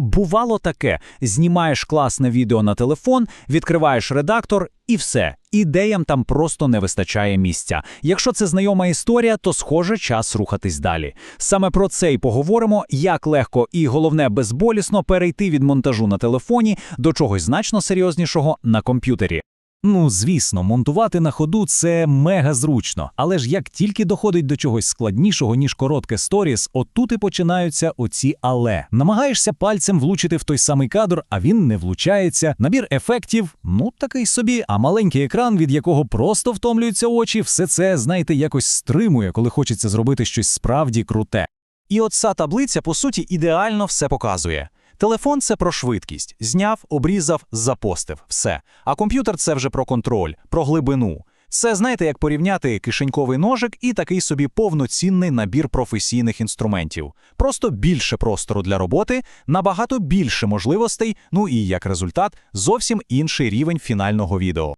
бувало таке: знімаєш класне відео на телефон, відкриваєш редактор і все. Ідеям там просто не вистачає місця. Якщо це знайома історія, то схоже час рухатись далі. Саме про це й поговоримо, як легко і головне безболісно перейти від монтажу на телефоні до чогось значно серйознішого на комп'ютері. Ну, звісно, монтувати на ходу це мега зручно, але ж як тільки доходить до чогось складнішого, ніж коротке сторіс, отут і починаються оці але. Намагаєшся пальцем влучити в той самий кадр, а він не влучається. Набір ефектів, ну такий собі, а маленький екран, від якого просто втомлюються очі, все це, знаєте, якось стримує, коли хочеться зробити щось справді круте. І от ця таблиця, по суті, ідеально все показує. Телефон це про швидкість. Зняв, обрізав, запостив. Все. А комп'ютер це вже про контроль, про глибину. Це знаєте, як порівняти кишеньковий ножик і такий собі повноцінний набір професійних інструментів. Просто більше простору для роботи, набагато більше можливостей, ну і як результат, зовсім інший рівень фінального відео.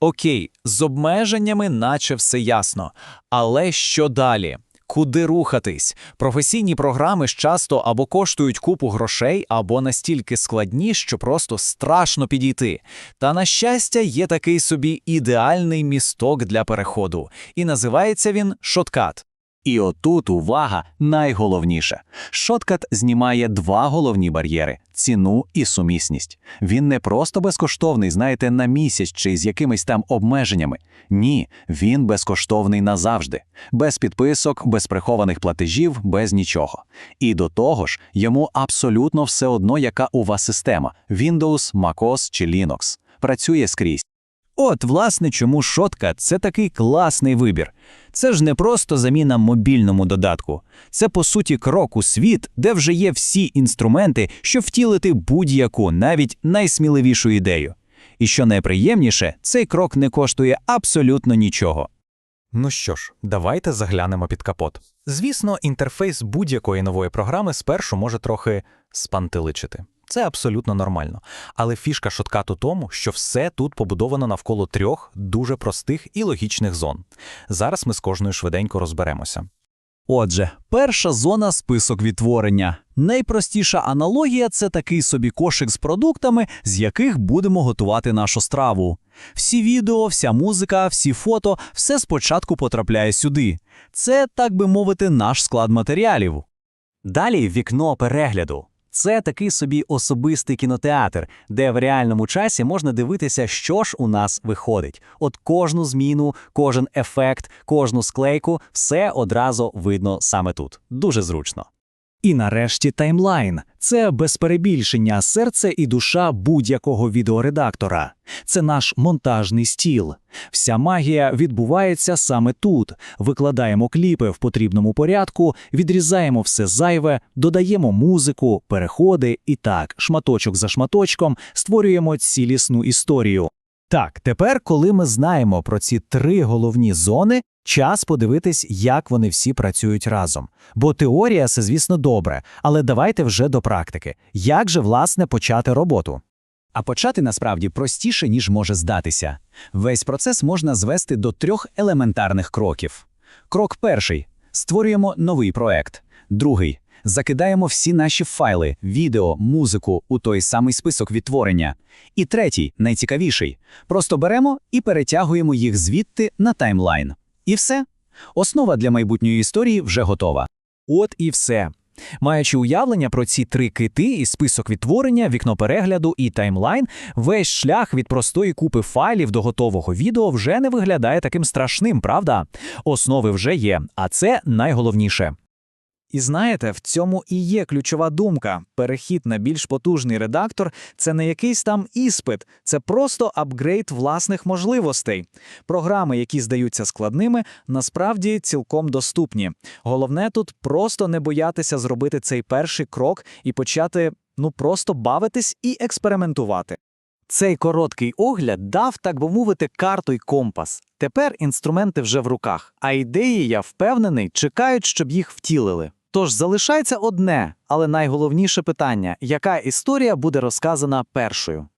Окей, з обмеженнями наче все ясно. Але що далі? Куди рухатись? Професійні програми ж часто або коштують купу грошей, або настільки складні, що просто страшно підійти. Та на щастя, є такий собі ідеальний місток для переходу, і називається він шоткат. І отут увага найголовніше. Шоткат знімає два головні бар'єри ціну і сумісність. Він не просто безкоштовний, знаєте, на місяць чи з якимись там обмеженнями. Ні, він безкоштовний назавжди, без підписок, без прихованих платежів, без нічого. І до того ж, йому абсолютно все одно, яка у вас система: Windows, MacOS чи Linux. Працює скрізь. От, власне, чому шотка це такий класний вибір. Це ж не просто заміна мобільному додатку, це по суті крок у світ, де вже є всі інструменти, щоб втілити будь-яку, навіть найсміливішу ідею. І що найприємніше, цей крок не коштує абсолютно нічого. Ну що ж, давайте заглянемо під капот. Звісно, інтерфейс будь-якої нової програми спершу може трохи спантеличити. Це абсолютно нормально. Але фішка шоткат у тому, що все тут побудовано навколо трьох дуже простих і логічних зон. Зараз ми з кожною швиденько розберемося. Отже, перша зона список відтворення. Найпростіша аналогія це такий собі кошик з продуктами, з яких будемо готувати нашу страву. Всі відео, вся музика, всі фото, все спочатку потрапляє сюди. Це, так би мовити, наш склад матеріалів. Далі вікно перегляду. Це такий собі особистий кінотеатр, де в реальному часі можна дивитися, що ж у нас виходить. От кожну зміну, кожен ефект, кожну склейку все одразу видно саме тут. Дуже зручно. І нарешті таймлайн це без перебільшення серце і душа будь-якого відеоредактора. Це наш монтажний стіл. Вся магія відбувається саме тут. Викладаємо кліпи в потрібному порядку, відрізаємо все зайве, додаємо музику, переходи і так, шматочок за шматочком створюємо цілісну історію. Так, тепер, коли ми знаємо про ці три головні зони, час подивитись, як вони всі працюють разом. Бо теорія це, звісно, добре, але давайте вже до практики. Як же, власне, почати роботу? А почати насправді простіше, ніж може здатися. Весь процес можна звести до трьох елементарних кроків. Крок перший створюємо новий проект. Другий закидаємо всі наші файли, відео, музику у той самий список відтворення. І третій, найцікавіший, просто беремо і перетягуємо їх звідти на таймлайн. І все. Основа для майбутньої історії вже готова. От і все. Маючи уявлення про ці три кити і список відтворення, вікно перегляду і таймлайн, весь шлях від простої купи файлів до готового відео вже не виглядає таким страшним, правда? Основи вже є, а це найголовніше. І знаєте, в цьому і є ключова думка. Перехід на більш потужний редактор це не якийсь там іспит, це просто апгрейд власних можливостей. Програми, які здаються складними, насправді цілком доступні. Головне тут просто не боятися зробити цей перший крок і почати ну просто бавитись і експериментувати. Цей короткий огляд дав, так би мовити, карту й компас. Тепер інструменти вже в руках, а ідеї, я впевнений, чекають, щоб їх втілили. Тож залишається одне, але найголовніше питання: яка історія буде розказана першою?